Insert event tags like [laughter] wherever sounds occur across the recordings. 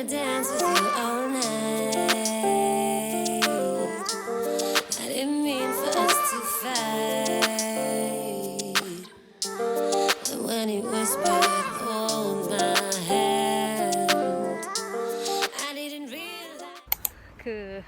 wanna dance with you all night. I didn't mean for us to fight. But when he whispered, hold my hand, I didn't realize. 그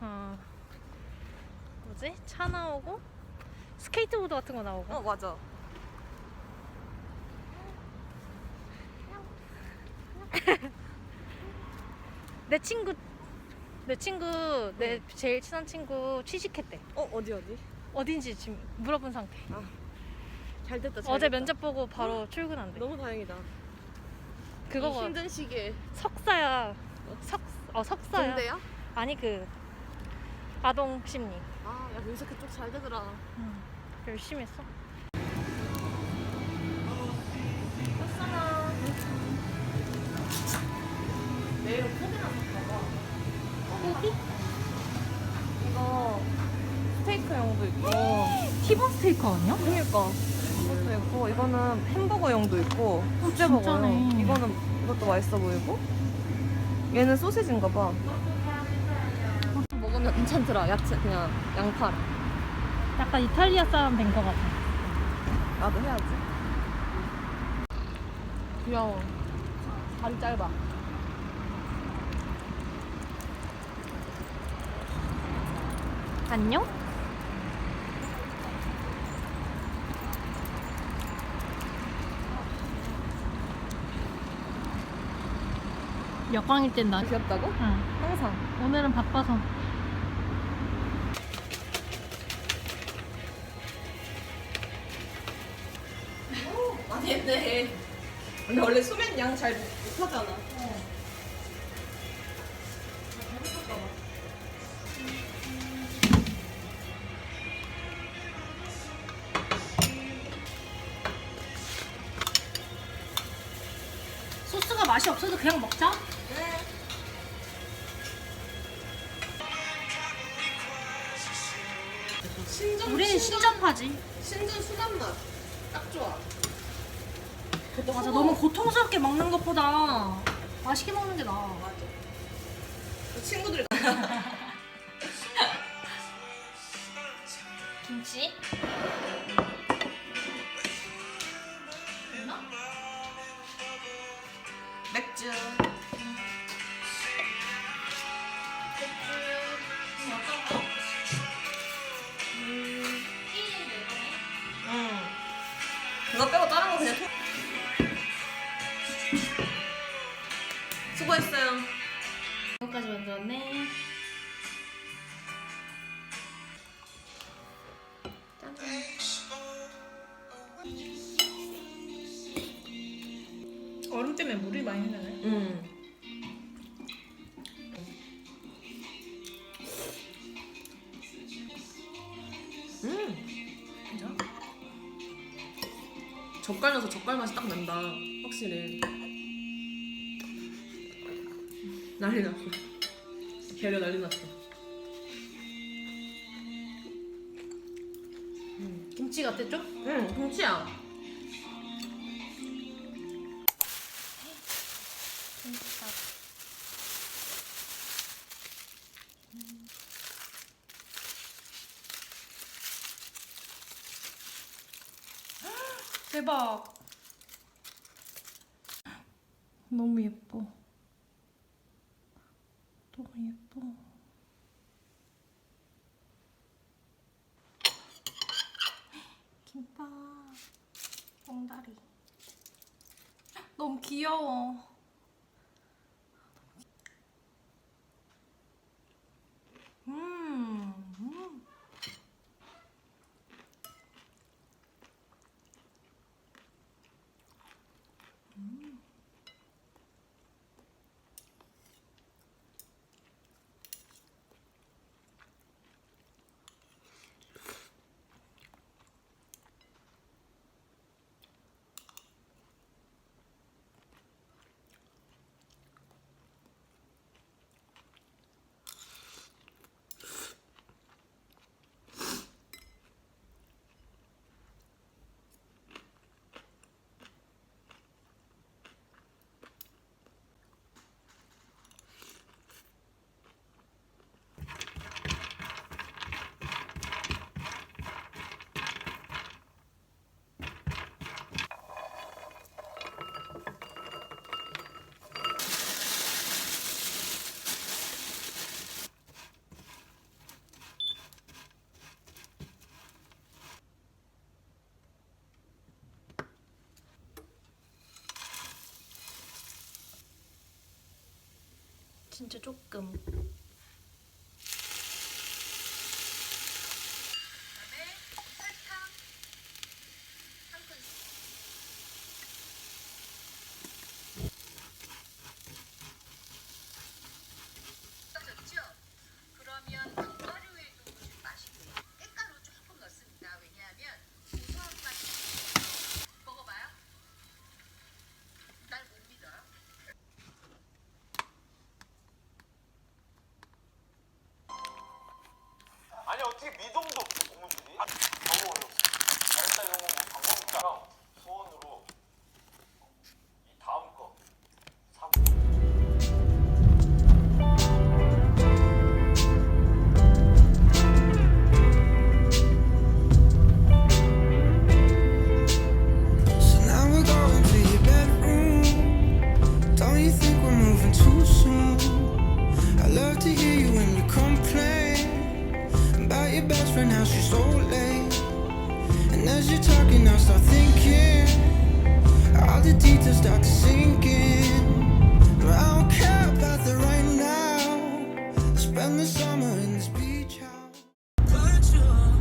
어, 뭐지? 차 나오고 스케이트보드 같은 거 나오고 어 맞아. 내 친구 내 친구 내 제일 친한 친구 취직했대 어 어디 어디? 어딘지 지금 물어본 상태 잘 됐다. 잘 어제 됐다. 면접 보고 바로 출근한대 너무 다행이다. 그거 이 봐 힘든 시기에. 석사야 석, 어 석사야 공대야? 아니 그 아동 심리 아, 야 요새 그쪽 잘 되더라. 응. 열심히 했어 티본 스테이크 아니야? 그러니까 이것도 있고 이거는 햄버거용도 있고 수제버거용. 진짜네. 이거는 이것도 맛있어 보이고. 얘는 소시지인가 봐. 먹으면 괜찮더라. 야채 그냥 양파. 약간 이탈리아 사람 된거 같아 나도 해야지. 귀여워. 다리 짧아. 안녕? 여광일 땐 나. 귀엽다고? 응. 항상. 오늘은 바빠서. 많이 했네. 근데 원래 소면 양 잘 못하잖아. 소스가 맛이 없어도 그냥 먹자. 신전 파지. 신전 수단 맛. 딱 좋아. 맞아. 너무 고통스럽게 먹는 것보다 맛있게 먹는 게 나아. 맞아. 그 친구들 [laughs] 김치. 젓갈 넣어서 젓갈 맛이 딱 난다. 확실히. 난리 났어. 계려 난리 났어. 김치 좀? 응, 김치야. 대박. 너무 예뻐. 너무 예뻐. 김밥. 엉다리. 너무 귀여워. 음. 음. 진짜 조금. As you're talking, I start thinking all the details start to sink in. But I don't care about the right now. Spend the summer in this beach house. But you're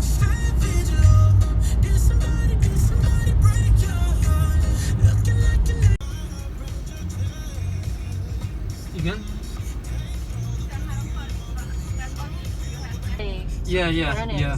savage love. Did somebody, did somebody break your heart? Looking like an Again? Yeah, yeah, Running. yeah,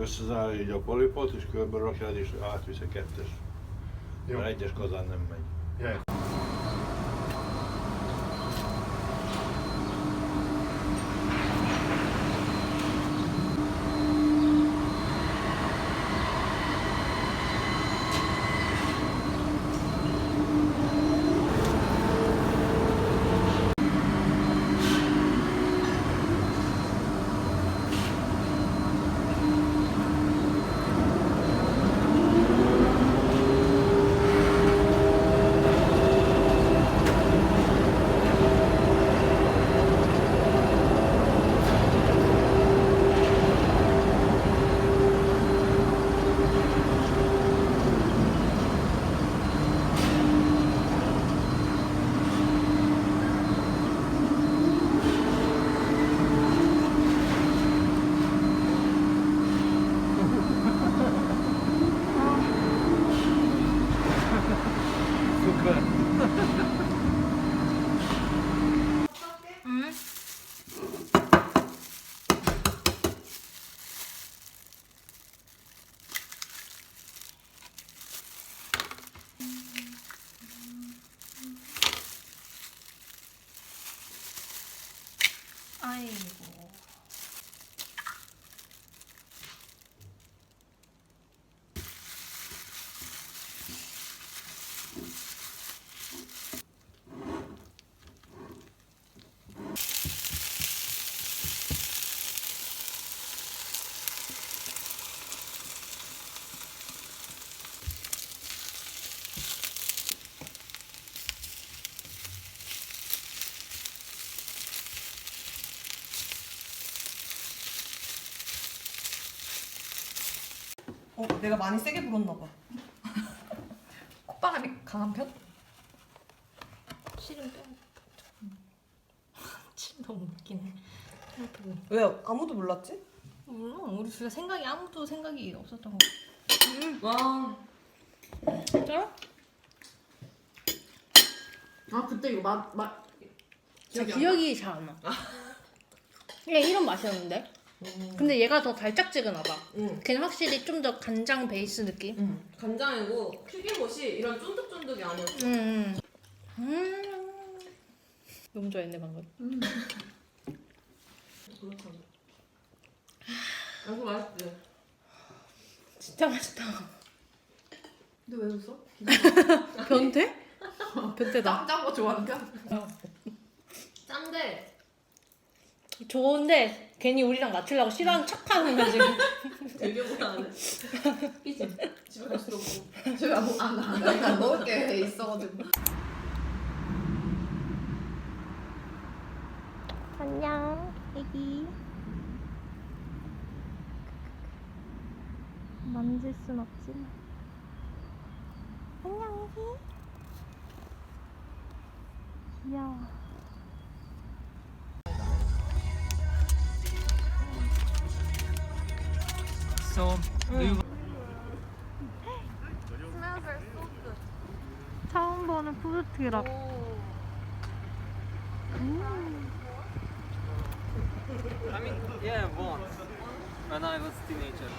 Összezárja így a polipot, és körbe rakjad, és átvisz a kettes. Jó. Mert egyes kazán nem megy. 아 Ha ha ha ha! 어, 내가 많이 세게 불었나 봐. [laughs] 콧바람이 강한 편? 실은 빼. 실 너무 웃기네. 생각해보니. 왜 아무도 몰랐지? 몰라. 우리 둘 다 생각이 아무도 생각이 없었던 거. 와. 진짜로? 아 그때 이거 맛 맛. 기억이, 기억이 잘안 나. 얘 이런 맛이었는데. 근데 얘가 더 달짝지근하다. 응. 걔는 확실히 좀 더 간장 베이스 느낌. 응. 간장이고 튀김옷이 이런 쫀득쫀득이 아니었어. 음. 음. 너무 좋아했네 방금. 그렇잖아. 양도 맛있지. 진짜 맛있다. 근데 왜 웃어? 변태? 변태다. 짠거 좋아하는 편? 짠데 좋은데 괜히 우리랑 맞추려고 싫어하는 척하는 거야 지금. 되게 불안해. 그치? 집에 갈수록 뭐. 집에 안 먹, 안, 안, 안, 안 먹을 게 있어가지고. 안녕, 애기. 만질 순 없지만. 안녕, 애기. 귀여워. So, do you 처음 보는 푸드 트럭. I mean, yeah, once. When I was teenager.